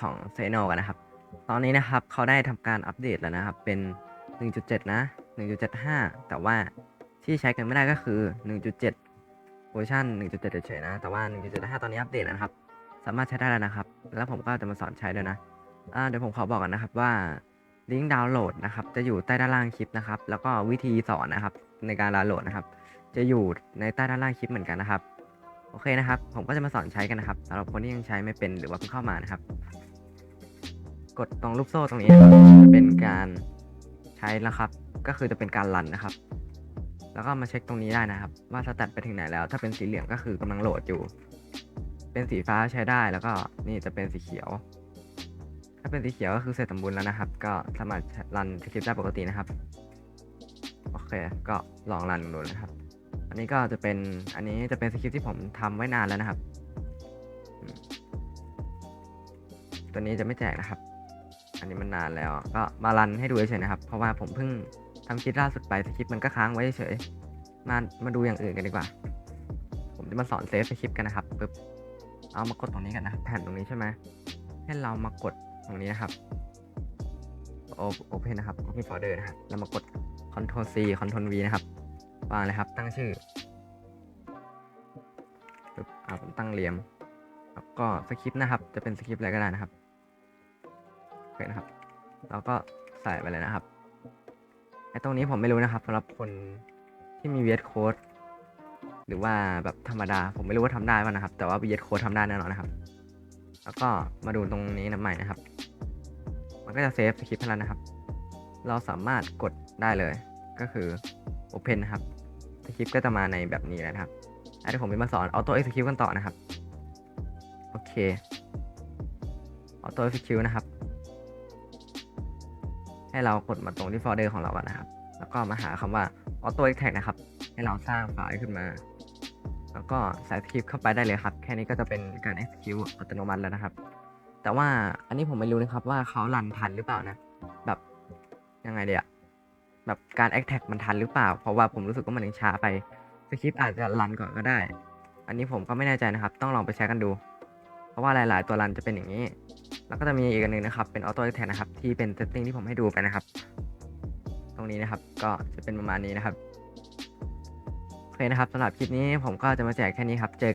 ของ z e n o กันนะครับ ตอนนี้นะครับเขาได้ทำการอัปเดตแล้วนะครับ เป็น 1.7 นะ 1.75 แต่ว่าที่ใช้กันไม่ได้ก็คือ 1.7 เวอร์ชัน1.7 เฉยๆนะ แต่ว่า 1.75 ตอนนี้อัปเดตแล้วนะครับ สามารถใช้ได้แล้วนะครับ แล้วผมก็จะมาสอนใช้ด้วยนะเดี๋ยวผมขอบอกกันนะครับว่าลิงก์ดาวน์โหลดนะครับจะอยู่ใต้ด้านล่างคลิปนะครับ แล้วก็วิธีสอนนะครับในการดาวน์โหลดนะครับ จะอยู่ในใต้ด้านล่างคลิปเหมือนกันนะครับ โอเคนะครับ ผมก็จะมาสอนใช้กันนะครับสำหรับคนที่ยังใช้ไม่เป็นหรือว่าเพิ่งเข้ามานะครับ กดตรงลูกโซ่ตรงนี้นะครับจะเป็นการใช้แล้วครับ ก็คือจะเป็นการรันนะครับ แล้วก็มาเช็คตรงนี้ได้นะครับ ว่าสแตทไปถึงไหนแล้ว ถ้าเป็นสีเหลืองก็คือกำลังโหลดอยู่ เป็นสีฟ้าใช้ได้แล้วก็นี่จะเป็นสีเขียว ถ้าเป็นสีเขียวก็คือเสร็จสมบูรณ์แล้วนะครับ ก็สามารถรันสคริปต์ได้ปกตินะครับ โอเค ก็ลองรันดูนะครับ อันนี้ก็จะเป็นอันนี้จะเป็นสคริปที่ผมทำไว้นานแล้วนะครับ ตัวนี้จะไม่แจกนะครับ อันนี้มันนานแล้ว ก็มารันให้ดูเฉยๆนะครับ เพราะว่าผมเพิ่งทำคลิปล่าสุดไปสคริปมันก็ค้างไว้เฉยมามาดูอย่างอื่นกันดีกว่า ผมจะมาสอนเซฟสคริปกันนะครับปึ๊บเอามากดตรงนี้กันนะแผ่นตรงนี้ใช่ไหมให้เรามากดตรงนี้นะครับโอเพนนะครับ Open Folder นะครับแล้วมากด Ctrl C Ctrl V นะครับ วางเลยครับ ตั้งชื่อปึ๊บอ่าผมตั้งเหลี่ยม แล้วก็สคริปต์นะครับ จะเป็นสคริปต์อะไรก็ได้นะครับโอเคนะครับแล้วก็ใส่ไปเลยนะครับไอ้ตรงนี้ผมไม่รู้นะครับสำหรับคนที่มี VS Code หรือว่าแบบธรรมดา ผมไม่รู้ว่าทำได้ป่ะนะครับ แต่ว่า VS Code ทำได้แน่นอนนะครับ แล้วก็มาดูตรงนี้นะใหม่นะครับ มันก็จะเซฟสคริปต์ให้แล้วนะครับ เราสามารถกดได้เลย ก็คือ Open นะครับสคริปต์ก็จะมาในแบบนี้แล้วครับอันนี้ผมจะมาสอน Auto Execute กันต่อนะครับ โอเค Auto Execute นะครับ ให้เรากดมาตรงที่โฟลเดอร์ของเราก่อนนะครับ แล้วก็มาหาคำว่า Auto Extract นะครับ ให้เราสร้างไฟล์ขึ้นมา แล้วก็ใส่สคริปต์เข้าไปได้เลยครับ แค่นี้ก็จะเป็นการ execute อัตโนมัติแล้วนะครับ แต่ว่าอันนี้ผมไม่รู้นะครับว่าเขารันทันหรือเปล่านะ แบบยังไงเดี๋ย แบบการ a c t a g มันทันหรือเปล่า เพราะว่าผมรู้สึกว่ามันยังช้าไปสคริปต์อาจจะรันก่อนก็ได้ อันนี้ผมก็ไม่แน่ใจนะครับ ต้องลองไปใช้กันดู เพราะว่าหลาย ๆ ตัวรันจะเป็นอย่างนี้ แล้วก็จะมีอีกอันนึงนะครับ เป็น auto a c t a g นะครับ ที่เป็น setting ที่ผมให้ดูไปนะครับ ตรงนี้นะครับ ก็จะเป็นประมาณนี้นะครับโอเคนะครับสำหรับคลิปนี้ผมก็จะมาแจกแค่นี้ครับ เจอ